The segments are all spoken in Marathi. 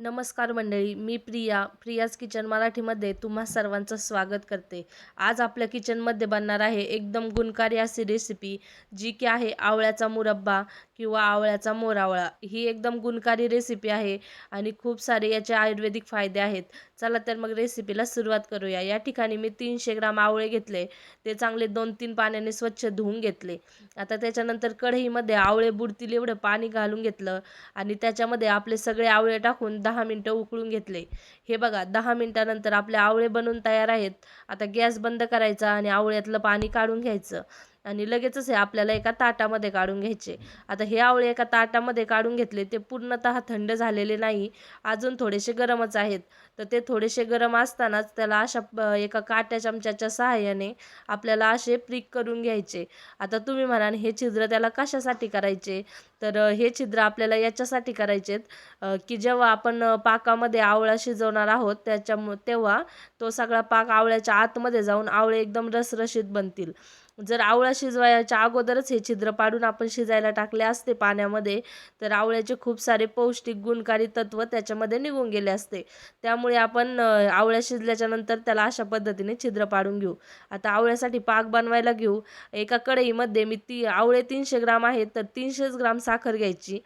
नमस्कार मंडळी मी प्रिया प्रियाज किचन मराठीमध्ये तुम्हा सर्वांचं स्वागत करते. आज आपल्या किचनमध्ये बनणार आहे एकदम गुणकारी अशी रेसिपी जी की आहे आवळ्याचा मुरब्बा किंवा आवळ्याचा मोरावळा. ही एकदम गुणकारी रेसिपी आहे आणि खूप सारे याचे आयुर्वेदिक फायदे आहेत. चला तर मग रेसिपीला सुरुवात करूया. या ठिकाणी मी तीनशे ग्राम आवळे घेतले. ते चांगले दोन तीन पाण्याने स्वच्छ धुवून घेतले. आता त्याच्यानंतर कढईमध्ये आवळे बुडतील एवढं पाणी घालून घेतलं आणि त्याच्यामध्ये आपले सगळे आवळे टाकून दहा मिनटं उकळून घेतले. हे बघा दहा मिनटानंतर आपले आवळे बनून तयार आहेत. आता गॅस बंद करायचा आणि आवळ्यातलं पाणी काढून घ्यायचं. आणि लगेचच हे आपल्याला एका ताटामध्ये काढून घ्यायचे. आता हे आवळे एका ताटामध्ये काढून घेतले ते पूर्णतः थंड झालेले नाही अजून थोडेसे गरमच आहेत. तर ते थोडेसे गरम असतानाच त्याला अशा एका काट्या चमच्याच्या सहाय्याने आपल्याला असे प्रिक करून घ्यायचे. आता तुम्ही म्हणाल हे छिद्र त्याला कशासाठी करायचे? तर हे छिद्र आपल्याला याच्यासाठी करायचेत की जेव्हा आपण पाकामध्ये आवळा शिजवणार आहोत त्याच्यामु तेव्हा तो सगळा पाक आवळ्याच्या आतमध्ये जाऊन आवळे एकदम रसरशीत बनतील. जर आवळा शिजवायच्या अगोदरच हे छिद्र पाडून आपण शिजायला टाकले असते पाण्यामध्ये तर आवळ्याचे खूप सारे पौष्टिक गुणकारी तत्व त्याच्यामध्ये निघून गेले असते. त्यामुळे आपण आवळ्या शिजल्याच्या नंतर त्याला अशा पद्धतीने छिद्र पाडून घेऊ. आता आवळ्यासाठी पाक बनवायला घेऊ. एका कढईमध्ये मी ती आवळे तीनशे ग्राम आहेत तर तीनशेच ग्राम साखर घ्यायची.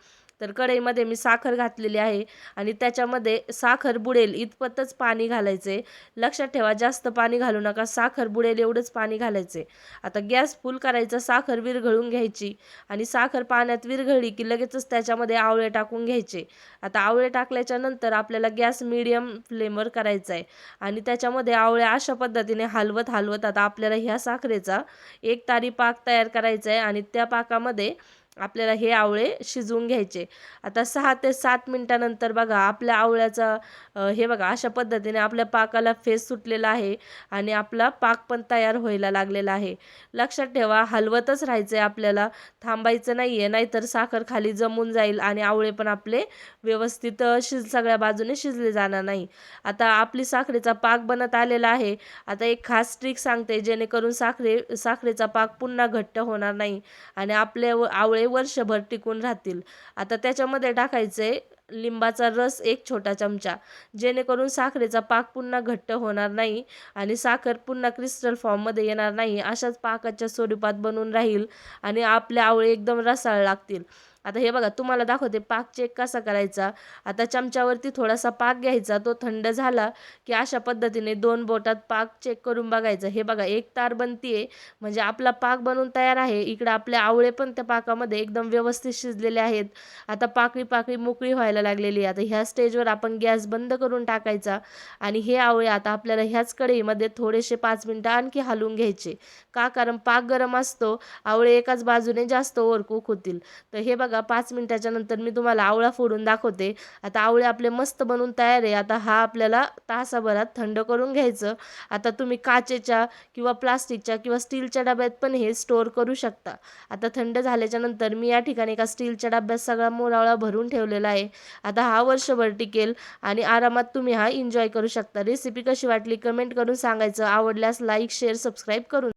तर कढईमध्ये मी साखर घातलेली आहे आणि त्याच्यामध्ये साखर बुडेल इतपतच पाणी घालायचे. लक्षात ठेवा जास्त पाणी घालू नका. साखर बुडेल एवढंच पाणी घालायचे. आता गॅस फुल करायचा साखर विरघळून घ्यायची आणि साखर पाण्यात विरघळली की लगेचच त्याच्यामध्ये आवळे टाकून घ्यायचे. आता आवळे टाकल्याच्या नंतर आपल्याला गॅस मिडियम फ्लेमवर करायचा आहे आणि त्याच्यामध्ये आवळे अशा पद्धतीने हलवत हलवत आता आपल्याला ह्या साखरेचा एक तारी पाक तयार करायचा आहे आणि त्या पाकामध्ये आपल्याला हे आवळे शिजवून घ्यायचे. आता सहा ते सात मिनटानंतर बघा आपल्या आवळ्याचा हे बघा अशा पद्धतीने आपल्या पाकाला फेस सुटलेला आहे आणि आपला पाक पण तयार व्हायला लागलेला आहे. लक्षात ठेवा हलवतच राहायचं आहे आपल्याला. थांबायचं नाही आहे नाहीतर साखर खाली जमून जाईल आणि आवळे पण आपले व्यवस्थित शिज सगळ्या बाजूने शिजले जाणार नाही. आता आपली साखरेचा पाक बनत आलेला आहे. आता एक खास ट्रिक सांगते जेणेकरून साखरे साखरेचा पाक पुन्हा घट्ट होणार नाही आणि आपले आवळे वर्षभर टिकून राहतील. आता त्याच्यामध्ये टाकायचे लिंबाचा रस एक छोटा चमचा. जेणेकरून साखरेचा पाक पुन्हा घट्ट होणार नाही आणि साखर पुन्हा क्रिस्टल फॉर्ममध्ये येणार नाही. अशाच पाकाच्या स्वरूपात बनून राहील आणि आपले आवळे एकदम रसाळ लागतील. आता हे बघा तुम्हाला दाखवते पाक चेक कसा करायचा? आता चमच्यावरती थोडासा पाक घ्यायचा तो थंड झाला की अशा पद्धतीने दोन बोटात पाक चेक करून बघायचं. हे बघा एक तार बनतीये म्हणजे आपला पाक बनवून तयार आहे. इकडे आपले आवळे पण त्या पाकामध्ये एकदम व्यवस्थित शिजलेले आहेत. आता पाकळी पाकळी मोकळी व्हायला लागलेली आहे. आता ह्या स्टेजवर आपण गॅस बंद करून टाकायचा आणि हे आवळे आता आपल्याला ह्याच कढईमध्ये थोडेसे पाच मिनटं आणखी हलवून घ्यायचे. का? कारण पाक गरम असतो आवळे एकाच बाजूने जास्त ओरकूक होतील. तर हे बघा बघा पाच मिनटाच्या नंतर मी तुम्हाला आवळा फोडून दाखवते. आता आवळे आपले मस्त बनून तयार आहे. आता हा आपल्याला तासाभरात थंड करून घ्यायचं. आता तुम्ही काचेच्या किंवा प्लास्टिकच्या किंवा स्टीलच्या डब्यात पण हे स्टोअर करू शकता. आता थंड झाल्याच्यानंतर मी या ठिकाणी एका स्टीलच्या डब्यात सगळा मोरावळा भरून ठेवलेला आहे. आता हा वर्षभर टिकेल आणि आरामात तुम्ही हा एन्जॉय करू शकता. रेसिपी कशी वाटली कमेंट करून सांगायचं. आवडल्यास लाईक शेअर सबस्क्राईब करून